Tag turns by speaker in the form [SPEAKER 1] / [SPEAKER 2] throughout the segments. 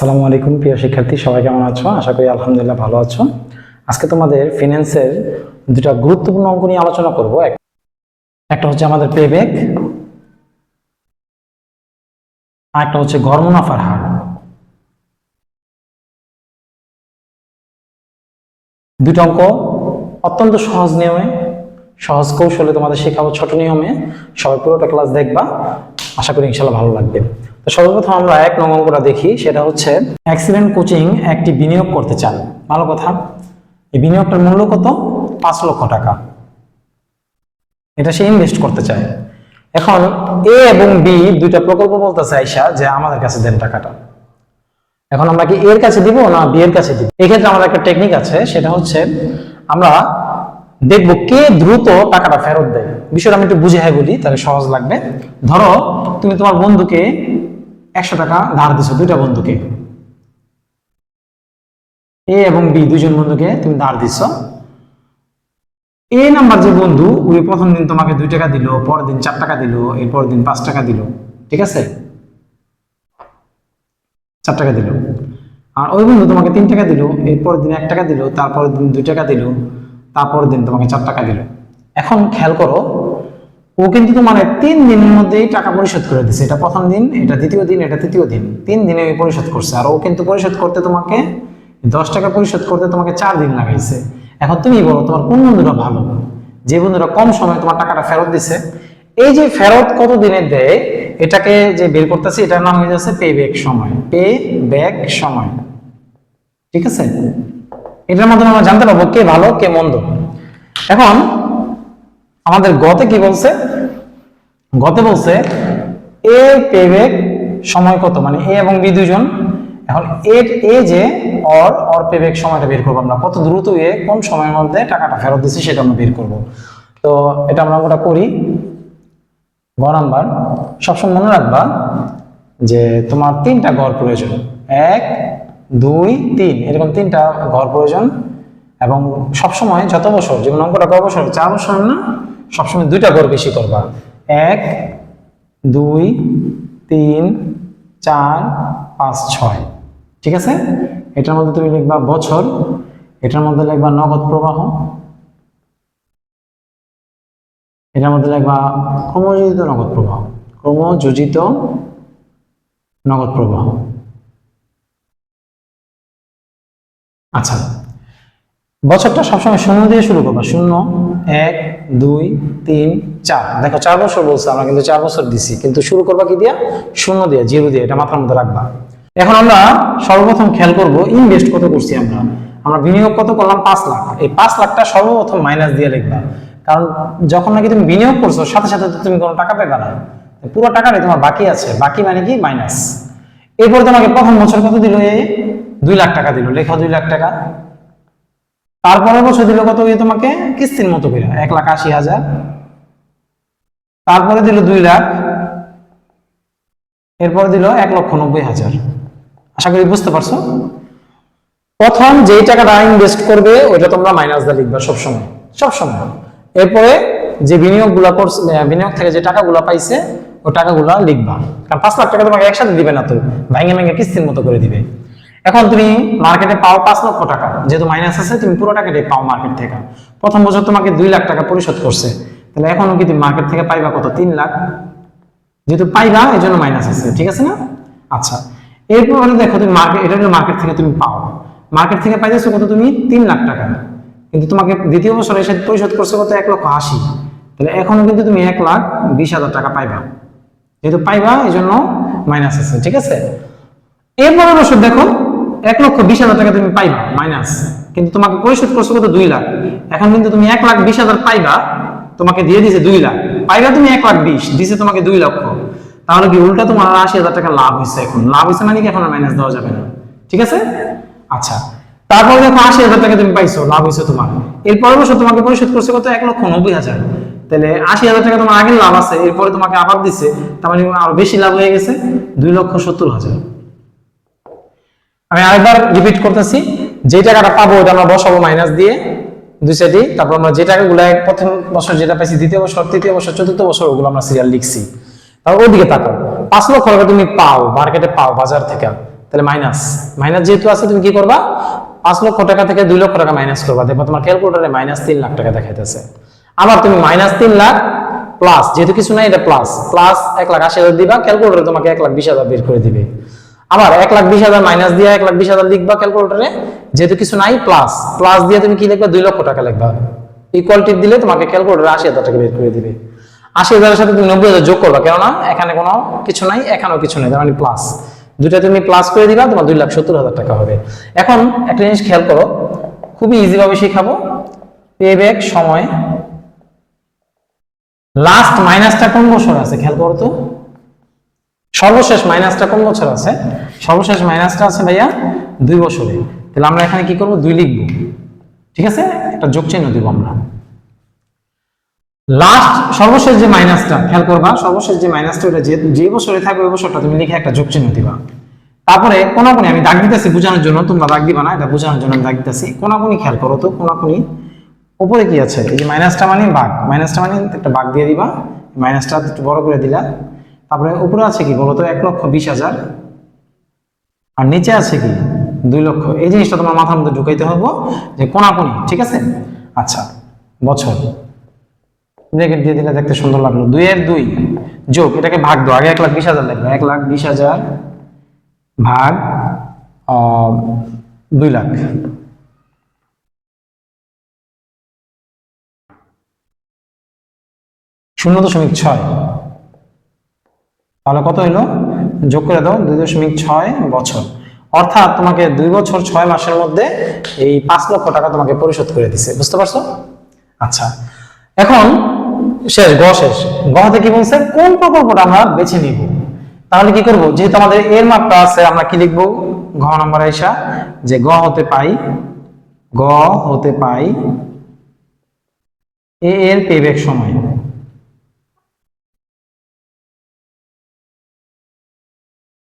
[SPEAKER 1] আসসালামু আলাইকুম, প্রিয় শিক্ষার্থী, সবাই কেমন আছো? আশা করি আলহামদুলিল্লাহ ভালো আছো। আজকে তোমাদের ফিনান্সের দুটা গুরুত্বপূর্ণ অঙ্ক নিয়ে আলোচনা করব। একটা হচ্ছে আমাদের পেব্যাক আর একটা হচ্ছে গড় মুনাফার হার। দুটো অঙ্ক অত্যন্ত সহজ নিয়মে, সহজ কৌশলে তোমাদের শেখাবো ছোট নিয়মে। সবাই পুরোটা ক্লাস দেখবা। আশা করি ইনশাল্লাহ ভালো লাগবে। তো সর্বপ্রথম আমরা এক নং অঙ্কটা দেখি, সেটা হচ্ছে অ্যাক্সিডেন্ট কোচিং একটি বিনিয়োগ করতে চান। ভালো কথা। এই বিনিয়োগটার মূল্য কত? পাঁচ লক্ষ টাকা। এটা সে ইনভেস্ট করতে চায়। এখন এ এবং বি দুইটা প্রকল্প বলতেছে আইসা যে আমাদের কাছে দেন টাকাটা। এখন আমরা কি এর কাছে দিব না বি এর কাছে দিব? এক্ষেত্রে আমাদের একটা টেকনিক আছে, সেটা হচ্ছে আমরা দেখব কে দ্রুত টাকাটা ফেরত দেয়। বিষয়টা আমি একটু বুঝে হ্যাঁ বলি, তাহলে সহজ লাগবে। ধরো, তুমি তোমার বন্ধুকে একশো টাকা ধার দিছো দুইটা বন্ধুকে। এ এবং বি দুইজন বন্ধুকে তুমি ধার দিছো। এ নাম্বার যে বন্ধু উনি প্রথম দিন তোমাকে দুই টাকা দিল, পরের দিন চার টাকা দিল এরপর দিন পাঁচ টাকা দিল। ঠিক আছে? চার টাকা দিল। আর ওই বন্ধু তোমাকে তিন টাকা দিল এরপর দিন এক টাকা দিল তারপর দিন দুই টাকা দিল তারপর দিন তোমাকে চার টাকা দিল। এখন খেয়াল করো ও কিন্তু তোমার তিন দিনের মধ্যেই টাকা পরিশোধ করে দিছে। এটা প্রথম দিন, এটা দ্বিতীয় দিন, এটা তৃতীয় দিন। তিন দিনে পরিশোধ করছে। আর ও কিন্তু পরিশোধ করতে তোমাকে দশ টাকা পরিশোধ করতে তোমাকে চার দিন লাগাইছে। এখন তুমি বলো, তোমার কোন বন্ধুটা ভালো? যে বন্ধুরা কম সময়ে তোমার টাকাটা ফেরত দিছে। এই যে ফেরত কত দিনে দেয়, এটাকে যে বের করতেছি, এটার নাম হয়ে যাচ্ছে পে ব্যাক সময়। পে ব্যাক সময়। ঠিক আছে? এটার মাধ্যমে আমরা জানতে পারব কে ভালো, কে মন্দ। এখন আমাদের গতে কি বলছে? গতে বলছে এ পেব্যাক সময় কত? মানে এ এবং বি দুজন এখন এ এ যে অর অর পেব্যাক সময়টা বের করব আমরা। কত দ্রুত এ কোন সময়ের মধ্যে টাকাটা ফেরত দিচ্ছে সেটা আমরা বের করব। তো এটা আমরা ওটা করি। গ নাম্বার, সবসময় মনে রাখবা যে তোমার তিনটা ঘর প্রয়োজন। এক, দুই, তিন। এরকম তিনটা ঘর প্রয়োজন। এবং সবসময় যত বছর, যেমন অঙ্কটা ক বছর, চার বছর না? সবসময় দুইটা ঘর বেশি করবা। এক, দুই, তিন, চার, পাঁচ, ছয়। ঠিক আছে? এটার মধ্যে তুমি লিখবা বছর, এটার মধ্যে লিখবা নগদ প্রবাহ, এটার মধ্যে লিখবা ক্রমযোজিত নগদ প্রবাহ, ক্রমযোজিত নগদ প্রবাহ। আচ্ছা বছরটা সবসময় শূন্য দিয়ে শুরু করবা। শূন্য, এক, দুই, তিন, চার। দেখো, চার বছর বলছে, আমরা কিন্তু চার বছর দিছি। কিন্তু শুরু করবা কি দিয়া? শূন্য দিয়ে, জিরো দিয়ে, এটা মাথার মধ্যে রাখবা। এখন আমরা সর্বপ্রথম খেয়াল করব ইনভেস্ট কত করছি আমরা? আমরা বিনিয়োগ কত করলাম? পাঁচ লাখ। এই পাঁচ লাখটা সর্বপ্রথম মাইনাস দিয়ে লিখবা। কারণ যখন নাকি তুমি বিনিয়োগ করছ, সাথে সাথে তো তুমি কোনো টাকা পেবে না। পুরো টাকাটাই তোমার বাকি আছে। বাকি মানে কি? মাইনাস এরপর তোমাকে প্রথম বছর কত দিল? এ, দুই লাখ টাকা দিল। লেখা দুই লাখ টাকা। তারপরের বছর দিল কত ওই তোমাকে? কিস্তির মতো করে, এক লাখ আশি হাজার। তারপরে দিল দুই লাখ। এরপর দিল এক লক্ষ নব্বই হাজার। আশা করি বুঝতে পারছ? প্রথম যেই টাকাটা ইনভেস্ট করবে, ওইটা তোমরা মাইনাস দা লিখবা সবসময়। সবসময়। এরপরে যে বিনিয়োগগুলা করছে বিনিয়োগ থেকে যে টাকাগুলো পাইছে, ওই টাকাগুলো লিখবা। কারণ পাঁচ লাখ টাকা তোমাকে একসাথে দিবে না তো। ভেঙে ভেঙে কিস্তির মতো করে দিবে। এখন তুমি মার্কেটে পাও পাঁচ লক্ষ টাকা, যেহেতু মাইনাস আছে, তুমি পুরো টাকাটাই পাও মার্কেট থেকে। প্রথম বছর তোমাকে দুই লাখ টাকা পরিশোধ করছে। তাহলে এখনও কি তুমি মার্কেট থেকে পাইবা কত? তিন লাখ। যেহেতু পাইবা এই জন্য মাইনাস আছে, ঠিক আছে না? আচ্ছা এরপরে দেখো তুমি মার্কেট এটা হলো মার্কেট থেকে তুমি পাও। মার্কেট থেকে পাইতেছো কত তুমি? তিন লাখ টাকা। কিন্তু তোমাকে দ্বিতীয় বছর এসে পরিশোধ করছে কত? এক লক্ষ আশি। তাহলে এখনও কিন্তু তুমি এক লাখ বিশ হাজার টাকা পাইবা। যেহেতু পাইবা এই জন্য মাইনাস আছে, ঠিক আছে? এরপরের বছর দেখো এক লক্ষ বিশ হাজার টাকা তুমি পাইবা মাইনাস কিন্তু তোমাকে পরিশোধ করছ কত? দুই লাখ। এখন কিন্তু তুমি এক লাখ বিশ হাজার পাইবা, তোমাকে দিয়ে দিছে দুই লাখ। পাইবা তুমি এক লাখ বিশ, দিছে তোমাকে দুই লক্ষ। তাহলে কি উল্টা তোমার আশি হাজার টাকা লাভ হয়েছে এখন? লাভ হয়েছে মানে কি এখন মাইনাস দেওয়া যাবে না? ঠিক আছে? আচ্ছা। তারপরে দেখো আশি হাজার টাকা তুমি পাইছো, লাভ হয়েছে তোমার। এরপরের বছর তোমাকে পরিশোধ করছে কত? এক লক্ষ নব্বই হাজার। তাহলে আশি হাজার টাকা তোমার আগের লাভ আছে, এরপরে তোমাকে আবার দিছে, তার মানে আরও বেশি লাভ হয়ে গেছে, দুই লক্ষ সত্তর হাজার। আমি আরেকবার রিপিট করতেছি, যে টাকাটা পাবো ওটা আমরা বসাবো মাইনাস দিয়ে, দুই সাইডে তারপর আমরা যে টাকাগুলো এক প্রথম বছর যেটা পাইছি, দ্বিতীয় বছর, তৃতীয় বছর, চতুর্থ বছর, ওগুলো আমরা সিরিয়াল লিখছি। তারপর ওদিকে তাকাও, পাঁচ লক্ষ টাকা তুমি পাও মার্কেটে পাও, বাজার থেকে, তাহলে মাইনাস মাইনাস যেহেতু আছে, তুমি কি করবা? পাঁচ লক্ষ টাকা থেকে দুই লক্ষ টাকা মাইনাস করবা। দেখবা তোমার ক্যালকুলেটারে মাইনাস তিন লাখ টাকা দেখাইতেছে। আবার তুমি মাইনাস তিন লাখ প্লাস যেহেতু কিছু নাই, এটা প্লাস প্লাস এক লাখ আশি হাজার দিবা ক্যালকুলেটারে তোমাকে এক লাখ বিশ হাজার বের করে দিবে। আবার এক লাখ বিশ হাজার মাইনাস দিয়ে এক লাখ বিশ হাজার লিখবা ক্যালকুলেটারে যেহেতু কিছু নাই প্লাস প্লাস দিয়ে তুমি কি লিখবা? দুই লক্ষ টাকা লিখবা। ইকুয়ালিটি দিলে তোমাকে ক্যালকুলেটারে আশি হাজার টাকা বের করে দিবে। আশি হাজারের সাথে তুমি নব্বই হাজার যোগ করবা, কেননা এখানে কোনো কিছু নাই, এখানেও কিছু নেই মানে প্লাস দুটা তুমি প্লাস করে দিবা, তোমার দুই লাখ সত্তর হাজার টাকা হবে। এখন একটা জিনিস খেয়াল করো, খুবই ইজি ভাবে শেখাবো। পে ব্যাক সময় লাস্ট মাইনাসটা কোন বছর আছে? খেয়াল করো তো। সর্বশেষ মাইনাসটা কোন বছর আছে? সর্বশেষ মাইনাসটা আছে ভাইয়া দুই বছরে। তাহলে আমরা এখানে কি করব? দুই লিখব। ঠিক আছে? একটা যোগ চিহ্ন দিব আমরা। লাস্ট সর্বশেষ যে মাইনাসটা, খেয়াল করবা, সর্বশেষ যে মাইনাসটা, ওটা যে যে বছরে থাকবে ওই বছরটা তুমি লিখে একটা যোগ চিহ্ন দিবা। তারপরে কোনাকুনি, আমি দাগ দিতেছি বোঝানোর জন্য, তোমরা দাগ দিবা না, এটা বোঝানোর জন্য আমি দাগ দিতেছি। কোনাকুনি খেয়াল করো তো, কোনাকুনি। উপরে কি আছে? এই যে মাইনাসটা মানে বাঘ। মাইনাসটা মানে একটা বাঘ দিয়ে দিবা। মাইনাসটা একটু বড় করে দিলা। তারপরে উপরে আছে কি বলতো? এক লক্ষ বিশ হাজার। আর নিচে আছে কি? দুই লক্ষ। এই জিনিসটা তোমার মাথার মধ্যে ঢুকাইতে হবে যে কোনাকুনি, ঠিক আছে? আচ্ছা বছর। ব্র্যাকেট দিয়ে দিলে দেখতে সুন্দর লাগল। দুই এর দুই যোগ, এটাকে ভাগ দো আগে এক লাখ বিশ হাজার লাগবে। এক লাখ বিশ হাজার ভাগ দুই লাখ। শূন্য দশমিক ছয়। তাহলে কত হইল? যোগ করে দাও, দুই দশমিক ছয় বছর। অর্থাৎ তোমাকে দুই বছর ছয় মাসের মধ্যে এই পাঁচ লক্ষ টাকা তোমাকে পরিশোধ করে দিছে। বুঝতে পারছ? আচ্ছা। এখন শেষ গ শেষ। গতে কি বলছে? কোন প্রকল্পটা আমরা বেছে নিব? তাহলে কি করব? যেহেতু আমাদের এর মাপটা আছে, আমরা কি লিখব? ঘ নম্বর আইসা, যে গ হতে পাই গ হতে পাই এ এর পেব্যাক সময়।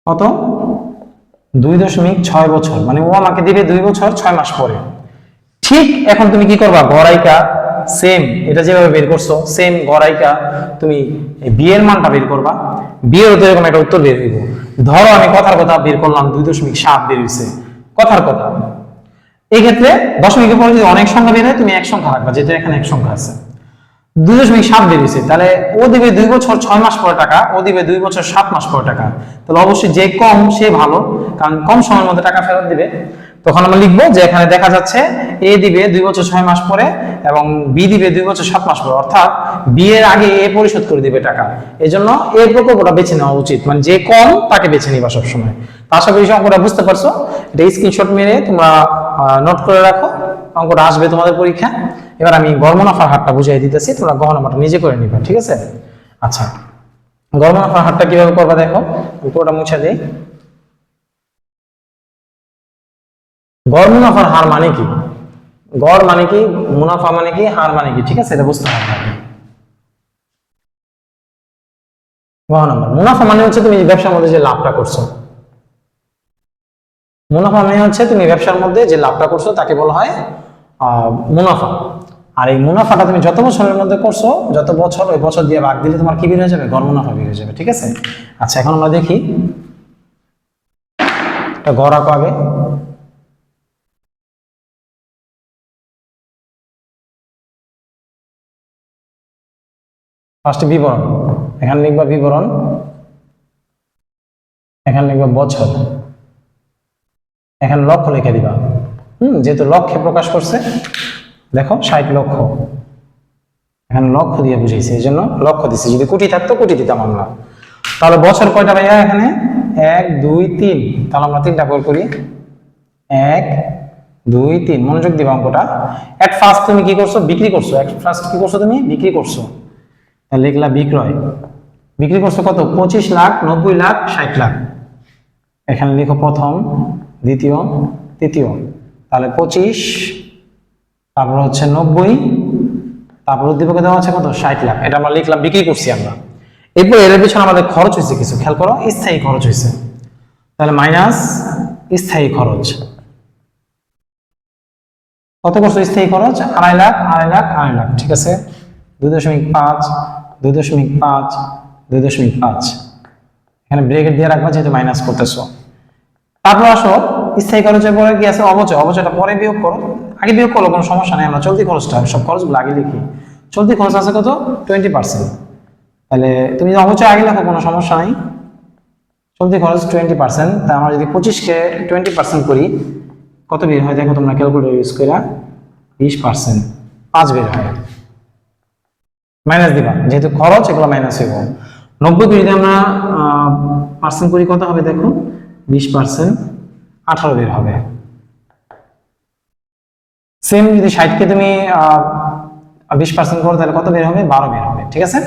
[SPEAKER 1] কত? দুই দশমিক ছয় বছর। মানে ও আমাকে দিবে দুই বছর, ছয় মাস পরে। ঠিক এখন তুমি কি করবা? গড়াইকা সেম এটা যেভাবে বের করছ সেম গড়াইকা তুমি বিয়ের মানটা বের করবা। বিয়ের তো এরকম একটা উত্তর বের হইব। ধরো আমি কথার কথা বের করলাম, দুই দশমিক সাত বের হয়েছে কথার কথা। এই ক্ষেত্রে দশমিকের পরে যদি অনেক সংখ্যা বের হয়, তুমি এক সংখ্যা রাখবা যেটা এখানে এক সংখ্যা আছে। দুই দশমিক সাত বেরিয়েছে তাহলে ও দিবে দুই বছর ছয় মাস পরে টাকা, ও দিবে দুই বছর সাত মাস পরে টাকা। তাহলে অবশ্যই যে কম, সে ভালো। কারণ কম সময়ের মধ্যে টাকা ফেরত দিবে। তখন আমরা লিখব যে এখানে দেখা যাচ্ছে এ দিবে দুই বছর ছয় মাস পরে এবং বি দিবে দুই বছর সাত মাস পরে। অর্থাৎ বি এর আগে এ পরিশোধ করে দিবে টাকা। এই জন্য এ প্রকল্পটা বেছে নেওয়া উচিত। মানে যে কম, তাকে বেছে নিবা সবসময়। আশা করি অঙ্কটা বুঝতে পারছ। এটা স্ক্রিনশট মেরে তোমরা নোট করে রাখো। অঙ্কটা আসবে তোমাদের পরীক্ষা। এবার আমি গড়মনাফার হারটা বুঝিয়ে দিতেছি, তোমরা গহনামাটা নিজে করে নিবে, ঠিক আছে? আচ্ছা গড়মনাফার হারটা কীভাবে করবা দেখো, আমি পুরোটা মুছে দিই। গড় মুনাফার হার মানে কি? গড় মানে কি, মুনাফা মানে কি, হার মানে কি, ঠিক আছে? এটা বুঝতে হবে গহ মুনাফা মানে হচ্ছে তুমি ব্যবসার মধ্যে যে লাভটা করছ। মুনাফা মানে হচ্ছে তুমি ব্যবসার মধ্যে যে লাভটা করছ, তাকে বলা হয় মুনাফা। আর এই মুনাফাটা তুমি যত বছরের মধ্যে করছ, যত বছর, ওই বছর দিয়ে ভাগ দিলে তোমার কি বের হয়ে যাবে? গড় মুনাফা বের হয়ে যাবে, ঠিক আছে? আচ্ছা এখন আমরা দেখি। এটা গড় আঁকো আগে ফার্স্টে বিবরণ। এখানে লিখবা বিবরণ। এখানে লিখবা বছর। এখানে লক্ষ্য লিখে দিবা। হুম, যেহেতু লক্ষ্যে প্রকাশ করছে, দেখো ষাট লক্ষ এখানে লক্ষ্য দিয়ে বুঝেছি এই জন্য লক্ষ্য দিছি। যদি কোটি থাকতো, কোটি দিতাম আমরা। তাহলে বছর কয়টা ভাইয়া এখানে? এক, দুই, তিন। তাহলে আমরা তিনটা বল করি। এক, দুই, তিন। মনোযোগ দিবা অঙ্কটা। এট ফার্স্ট তুমি কি করছ? বিক্রি করছ। এট ফার্স্ট কি করছ তুমি? বিক্রি করছ। তাহলে লিখলা বিক্রয়। বিক্রি করছ কত? পঁচিশ লাখ, নব্বই লাখ, ষাট লাখ। এখানে লিখো প্রথম, দ্বিতীয়, তৃতীয়। তাহলে পঁচিশ, তারপর হচ্ছে নব্বই, তারপর উদ্দীপকে দেওয়া আছে কত? ষাট লাখ। এটা আমরা লিখলাম, বিক্রি করছি আমরা। এরপর এর পিছনে আমাদের খরচ হয়েছে কিছু, খেয়াল করো, স্থায়ী খরচ হয়েছে। তাহলে মাইনাস স্থায়ী খরচ। কত করছ স্থায়ী খরচ? আড়াই লাখ আড়াই লাখ আড়াই লাখ, ঠিক আছে? দুই দশমিক পাঁচ, দুই দশমিক পাঁচ, দুই দশমিক পাঁচ। এখানে ব্রেকেট দিয়ে রাখবা যেহেতু মাইনাস করতেছো। তারপর আসো স্থায়ী খরচের পরে কি আছে অবচয়, অবচয়টা পরে বিয়োগ করো। আগে বিয়োগ করো কোনো সমস্যা নেই, আমরা চলতি খরচটা সব খরচগুলো আগে লিখি। চলতি খরচ আছে কত? টোয়েন্টি পার্সেন্ট তাহলে তুমি যদি অবচয় আগে লেখো, কোনো সমস্যা নাই। চলতি খরচ টোয়েন্টি পার্সেন্ট তা আমরা যদি পঁচিশকে টোয়েন্টি পার্সেন্ট করি, কত বের হয়? দেখো তোমরা ক্যালকুলেটর ইউজ করে বিশ পার্সেন্ট পাঁচ বের হয়। মাইনাস দিবা, যেহেতু খরচ, এগুলো মাইনাস হইব। নব্বই যদি আমরা পার্সেন্ট করি, কত হবে দেখো? বিশ পার্সেন্ট আঠারো বের হবে। সেম যদি ষাটকে তুমি বিশ পার্সেন্ট করো, তাহলে কত বের হবে? বারো বের হবে, ঠিক আছে?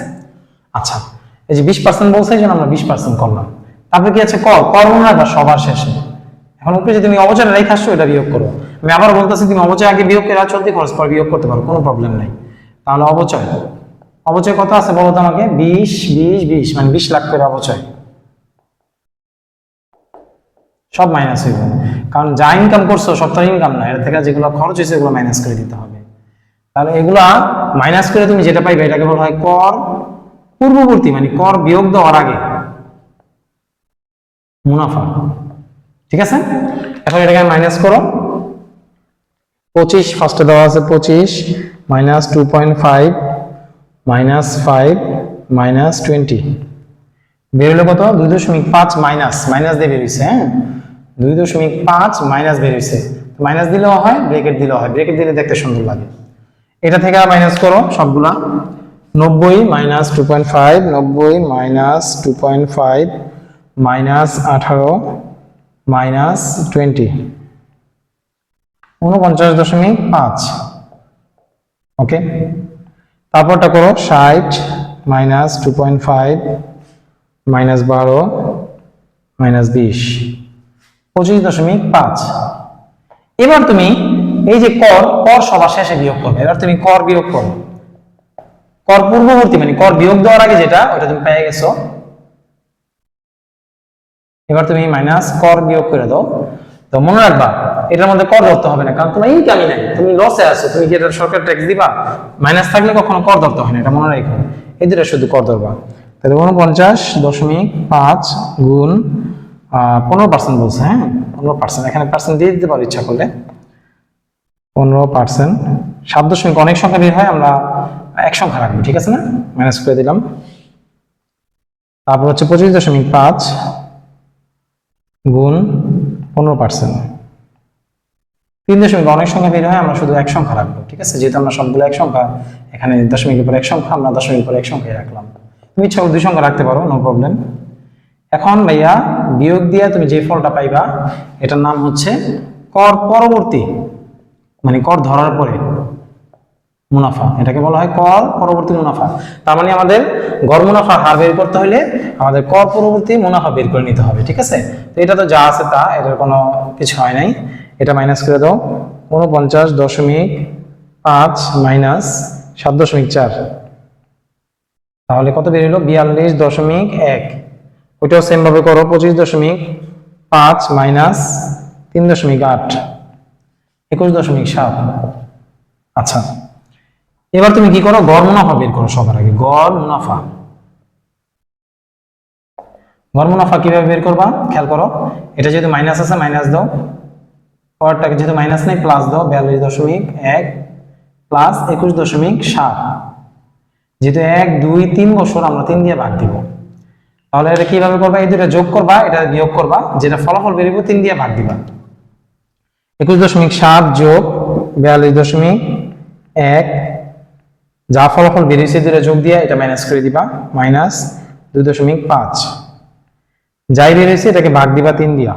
[SPEAKER 1] আচ্ছা এই যে বিশ পার্সেন্ট বলছে, এই জন্য আমরা বিশ পার্সেন্ট করলাম। তারপরে কি আছে? কর কর মনে রাখবা সবার শেষে। এখন উপরে যে তুমি অবচয় রেখে আসছো এটা বিয়োগ করো। আমি আবার বলতেছি, তুমি অবচয় আগে বিয়োগ করে চলতি খরচ পর বিয়োগ করতে পারো, কোনো প্রবলেম নাই। তাহলে অবচয়। অবচয় কত আছে বলো তো আমাকে? বিশ বিশ বিশ মানে বিশ লাখ করে অবচয়। সব মাইনাস হইব। কারণ যা ইনকাম করছ, সব তো ইনকাম না। এর থেকে যেগুলো খরচ হয়েছে, এগুলো মাইনাস করে দিতে হবে। তাহলে এগুলা মাইনাস করে তুমি যেটা পাইবে, এটাকে বলা হয় কর পূর্ববর্তী মানে কর বিয়োগ দেওয়ার আগে। মুনাফা। ঠিক আছে? এখন এটাকে মাইনাস করো। পঁচিশ ফার্স্টে দেওয়া আছে পঁচিশ minus two point five minus five minus twenty বেরোলো কত? দুই দশমিক পাঁচ মাইনাস মাইনাস দিয়ে বেরিয়েছে হ্যাঁ? দুই দশমিক পাঁচ মাইনাস বেরিয়েছে মাইনাস দিলেও হয় ব্রেকেট দিলেও হয়। ব্রেকেট দিলে দেখতে সুন্দর লাগে। এটা থেকে মাইনাস করো সবগুলা। নব্বই মাইনাস টু পয়েন্ট ফাইভ নব্বই minus two point five minus আঠারো মাইনাস টোয়েন্টি উনপঞ্চাশ দশমিক পাঁচ। ওকে তারপরটা করো ষাট minus two point five minus বারো মাইনাস বিশ। পঁচিশ দশমিক পাঁচ। এবার তুমি এই যে কর কর সবার শেষে বিয়োগ করবে। এবার তুমি কর বিয়োগ করো। কর পূর্ববর্তী মানে কর বিয়োগ দেওয়ার আগে যেটা, ওটা তুমি পেয়ে গেছো। এবার তুমি মাইনাস কর বিয়োগ করে দাও। তো মনে রাখবা, এটার মধ্যে কর ধরতে হবে না, কারণ তোমার ইনকামই নাই। তুমি লসে আছো, তুমি এটা সরকার ট্যাক্স দিবা? মাইনাস থাকলে কখনো কর ধরতে হয় না, এটা মনে রাখো। এই দুটো শুধু কর ধরবা। তাহলে উনপঞ্চাশ দশমিক পাঁচ গুণ পনেরো পার্সেন্ট বলছে হ্যাঁ? পনেরো পার্সেন্ট এখানে পার্সেন্ট দিয়ে দিতে পারো ইচ্ছা করলে। পনেরো পার্সেন্ট সাত দশমিক অনেক সংখ্যা বের হয়, আমরা এক সংখ্যা রাখব, ঠিক আছে না? ম্যানেজ করে দিলাম। তারপর হচ্ছে পঁচিশ দশমিক পাঁচ গুণ পনেরো পার্সেন্ট তিন দশমিক অনেক সংখ্যা বের হয়, আমরা শুধু এক সংখ্যা রাখব, ঠিক আছে? যেহেতু আমরা সবগুলো এক সংখ্যা, এখানে দশমিকের পর এক সংখ্যা, আমরা দশমিকের পর এক সংখ্যায় রাখলাম। তুমি ইচ্ছা দুই সংখ্যা রাখতে পারো নো প্রবলেম এখন ভাইয়া বিয়োগ দিয়ে তুমি যে ফলটা পাইবা, এটার নাম হচ্ছে কর পরবর্তী মানে কর ধরার পরে মুনাফা। এটাকে বলা হয় কর পরবর্তী মুনাফা। তার মানে আমাদের গড় মুনাফা, হার বের করতে হলে আমাদের কর পরবর্তী মুনাফা বের করে নিতে হবে, ঠিক আছে? তো এটা তো যা আছে তা, এটার কোনো কিছু হয় নাই। এটা মাইনাস করে দাও। উনপঞ্চাশ দশমিক পাঁচ মাইনাস সাত দশমিক চার। তাহলে কত বের হলো? বিয়াল্লিশ দশমিক এক। ওইটাও সেম ভাবে করো, পঁচিশ দশমিক পাঁচ মাইনাস তিন দশমিক আট, একুশ দশমিক সাত। আচ্ছা এবার তুমি কি করো? গড় মুনাফা বের করো সবার আগে, গড় মুনাফা। গড় মুনাফা কীভাবে বের করবা? খেয়াল করো, এটা যেহেতু মাইনাস আছে মাইনাস দাও। পরেরটাকে যেহেতু মাইনাস নেই প্লাস দাও, বিয়াল্লিশ দশমিক এক প্লাস একুশ দশমিক সাত। যেহেতু এক, দুই, তিন বছর আমরা তিন দিয়ে ভাগ দিব। তাহলে এটা কীভাবে করবা? এই দুটো যোগ করবা, এটা বিয়োগ করবা, যেটা ফলাফল বেরিয়ে তিন দিয়ে ভাগ দিবা। একুশ দশমিক সাত যোগ বিয়াল্লিশ দশমিক এক, যা ফলাফল বেরিয়েছে দুটো যোগ দিয়ে, এটা মাইনাস করে দিবা মাইনাস দুই দশমিক পাঁচ। যাই বেরিয়েছে এটাকে ভাগ দিবা তিন দিয়া।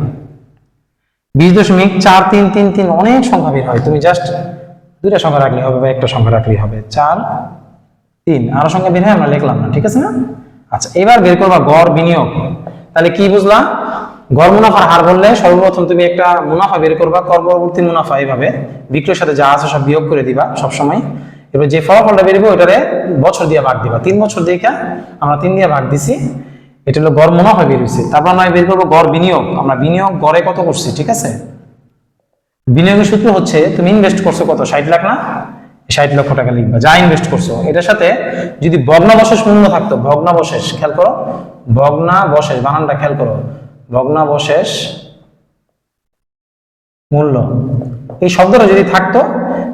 [SPEAKER 1] বিশ দশমিক চার তিন তিন তিন অনেক সংখ্যা বের হয়, তুমি জাস্ট দুইটা সংখ্যা রাখলে হবে বা একটা সংখ্যা রাখলেই হবে। চার, তিন, আরও সংখ্যা বের হয়, আমরা লিখলাম না, ঠিক আছে না? আচ্ছা এবার বের করবা গড় বিনিয়োগ। তাহলে কি বুঝলা? গড় মুনাফার হার বললে সর্বপ্রথম তুমি একটা মুনাফা বের করবা কর পরবর্তী মুনাফা এইভাবে বিক্রয়ের সাথে যা আছে সব বিয়োগ করে দিবা সব সময় এবার যে ফলাফলটা বেরবে ওটারে বছর দিয়ে ভাগ দিবা। তিন বছর দিয়ে আমরা তিন দিয়ে ভাগ দিছি। এটা হলো গড় মুনাফা বের হয়েছে তারপর আমরা বের করব গড় বিনিয়োগ। আমরা বিনিয়োগ গড়ে কত করছি, ঠিক আছে? বিনিয়োগের সূত্র হচ্ছে, তুমি ইনভেস্ট করছ কত? ষাট লাখ না? ষাট লক্ষ টাকা লিখবা, যা ইনভেস্ট করছ। এটার সাথে যদি ভগ্নাবশেষ মূল্য থাকতো, ভগ্নাবশেষ খেয়াল করো, ভগ্নাবশেষ, বানানটা খেয়াল করো, ভগ্নাবশেষ মূল্য। এই শব্দটা যদি থাকতো,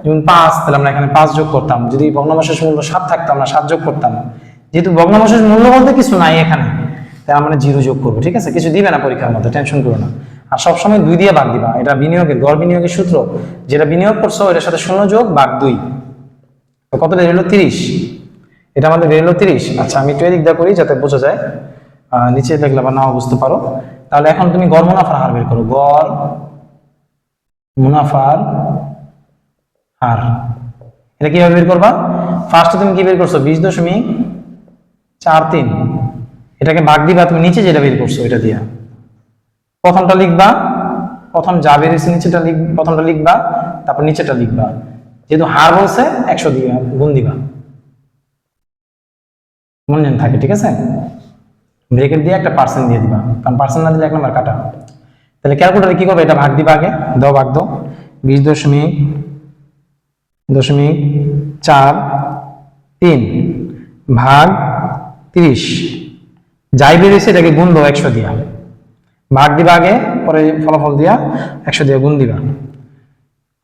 [SPEAKER 1] যেমন পাঁচ, তাহলে আমরা এখানে পাঁচ যোগ করতাম। যদি ভগ্নাবশেষ মূল্য সাত থাকতো, আমরা সাত যোগ করতাম। যেহেতু ভগ্নাবশেষ মূল্য বলতে কিছু নাই এখানে, তাই আমরা জিরো যোগ করব, ঠিক আছে? কিছু দিবে না পরীক্ষার মধ্যে টেনশন করো না। আর সবসময় দুই দিয়ে ভাগ দিবা। এটা বিনিয়োগের, গড় বিনিয়োগের সূত্র। যেটা বিনিয়োগ করছ, এটার সাথে শূন্য যোগ ভাগ দুই। তো কত বেরোলো তিরিশ। এটা আমাদের বেরোলো তিরিশ। আচ্ছা আমি একটু এদিক দিয়ে করি যাতে বোঝা যায়। নিচে দেখলে আবার নাও বুঝতে পারো। তাহলে এখন তুমি গড় মুনাফার হার বের করো। গড় মুনাফার হার। এটা কীভাবে বের করবা? ফার্স্টে তুমি কি বের করছ? বিশ দশমিক চার তিন। এটাকে ভাগ দিবা, তুমি নিচে যেটা বের করছ, এটা দিয়া। প্রথমটা লিখবা, প্রথম যা বেরিয়েছে নিচেটা লিখ প্রথমটা লিখবা, তারপর নিচেটা লিখবা। যেহেতু হার বলছে, একশো দিবা গুণ দিবা। মনে থাকে, ঠিক আছে? ব্রেকেট দিয়ে একটা পার্সেন্ট দিয়ে দিবা। কারণ পার্সেন্ট না দিলে এক নম্বর কাটা। তাহলে ক্যালকুলেটারে কি করবে? এটা ভাগ দিবা আগে। দাও, ভাগ দাও। বিশ দশমিক দশমিক চার তিন ভাগ তিরিশ। যাই বেরিয়েছে, এটাকে গুণ দাও একশো দিয়া। ভাগ দিবা আগে, পরে ফলাফল দিয়া একশো দিয়ে গুণ দিবা।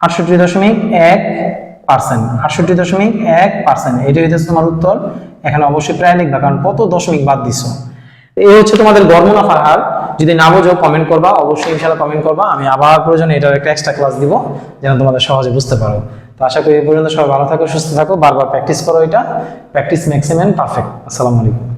[SPEAKER 1] আটষট্টি দশমিক এক পার্সেন্ট, আটষট্টি দশমিক এক পার্সেন্ট। এটা হইতেছে তোমার উত্তর। এখানে অবশ্যই প্রায় লিখবা, কারণ কত দশমিক বাদ দিছো? এই হচ্ছে তোমাদের গড় মুনাফার হার। যদি না বোঝো কমেন্ট করবা। অবশ্যই ইনশাল্লাহ কমেন্ট করবা। আমি আবার প্রয়োজনে এটার একটা এক্সট্রা ক্লাস দিব, যেন তোমাদের সহজে বুঝতে পারো। তো আশা করি এই পর্যন্ত সবাই ভালো থাকো, সুস্থ থাকো। বারবার প্র্যাকটিস করো এটা। প্র্যাকটিস ম্যাক্সিমাম পারফেক্ট আসসালামু আলাইকুম।